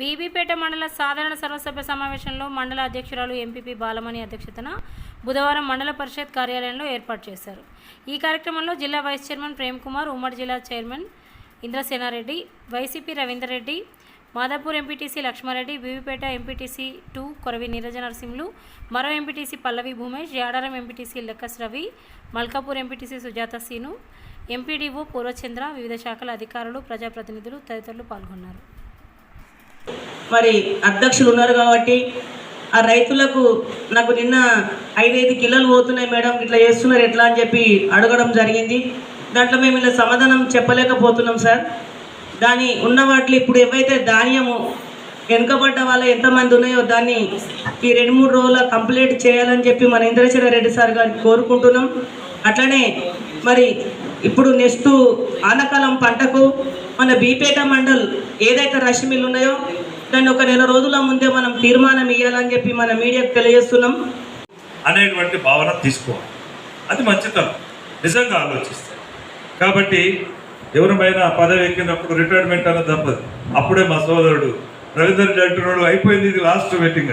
బీబీపేట మండల సాధారణ సర్వసభ్య సమావేశంలో మండల అధ్యక్షురాలు ఎంపీపీ బాలమణి అధ్యక్షతన బుధవారం మండల పరిషత్ కార్యాలయంలో ఏర్పాటు చేశారు. ఈ కార్యక్రమంలో జిల్లా వైస్ చైర్మన్ ప్రేమ్ కుమార్ ఉమ్మడి జిల్లా chairman Indrasena Reddy YCP Ravinder Reddy Madhapur MPTC Lakshma Reddy Bibipet MPTC two Koravi Neeraja Narasimhulu మరో ఎంపీటీసీ పల్లవి భూమేష్ యాడారం ఎంపీటీసీ లెక్కస్ రవి మల్కాపూర్ ఎంపీటీసీ సుజాత సీను ఎంపీడీఓ పూర్వచంద్ర వివిధ శాఖల అధికారులు ప్రజాప్రతినిధులు తదితరులు పాల్గొన్నారు. మరి అధ్యక్షులు ఉన్నారు కాబట్టి ఆ రైతులకు నాకు నిన్న ఐదైదు కిలోలు పోతున్నాయి మేడం ఇట్లా చేస్తున్నారు ఎట్లా అని చెప్పి అడగడం జరిగింది. దాంట్లో మేము ఇలా సమాధానం చెప్పలేకపోతున్నాం సార్. దాని ఉన్న వాటిలో ఇప్పుడు ఏవైతే ధాన్యము వెనుకబడ్డ వాళ్ళ ఎంతమంది ఉన్నాయో దాన్ని ఈ రెండు మూడు రోజుల కంప్లీట్ చేయాలని చెప్పి మన ఇంద్రచర రెడ్డి సార్ గారిని కోరుకుంటున్నాం. అట్లనే మరి ఇప్పుడు నెక్స్ట్ ఆనకాలం పంటకు మన బీపేట మండల్ ఏదైతే రష్ మిల్లు ఉన్నాయో దాన్ని ఒక నెల రోజుల ముందే మనం తీర్మానం ఇవ్వాలని చెప్పి మన మీడియాకు తెలియజేస్తున్నాం. అనేటువంటి భావన తీసుకోవాలి. అది మంచితనం. నిజంగా ఆలోచిస్తే. కాబట్టి ఎవరిపైనా పదవి ఎక్కినప్పుడు రిటైర్మెంట్ అనేది తప్పదు. అప్పుడే మా సోదరుడు రవీంద్ర రెడ్డి అంటున్నాడు అయిపోయింది ఇది లాస్ట్ మీటింగ్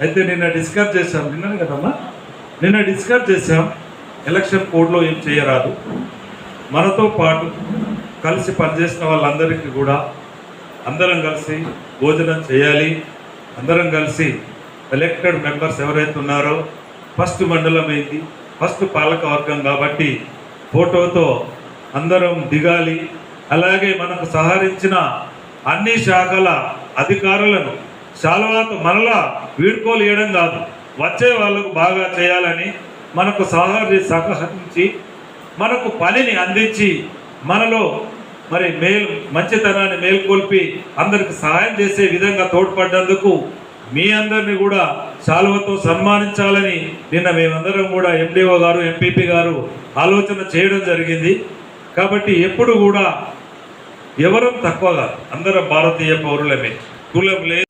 అయితే నిన్న డిస్కస్ చేశాం. విన్నాను కదమ్మా? నిన్న డిస్కస్ చేశాం. ఎలక్షన్ కోడ్లో ఏం చేయరాదు. మనతో పాటు కలిసి పనిచేసిన వాళ్ళందరికీ కూడా అందరం కలిసి భోజనం చేయాలి. అందరం కలిసి ఎలక్టెడ్ మెంబర్స్ ఎవరైతే ఉన్నారో ఫస్ట్ మండలం అయింది. ఫస్ట్ పాలక వర్గం కాబట్టి ఫోటోతో అందరం దిగాలి. అలాగే మనకు సహకరించిన అన్ని శాఖల అధికారులను శాలువాతో మనలా వీడ్కోలు కాదు వచ్చే వాళ్ళకు బాగా చేయాలని మనకు సహకరి సహకరించి మనకు పనిని అందించి మనలో మరి మేలు మంచితనాన్ని మేల్కొల్పి అందరికి సహాయం చేసే విధంగా తోడ్పడ్డందుకు మీ అందరిని కూడా శాలువతో సన్మానించాలని నిన్న మేమందరం కూడా ఎండిఓ గారు ఎంపీపీ గారు ఆలోచన చేయడం జరిగింది. కాబట్టి ఎప్పుడు కూడా ఎవరం తక్కువగా అందరం భారతీయ పౌరులమే. కులం లేదు.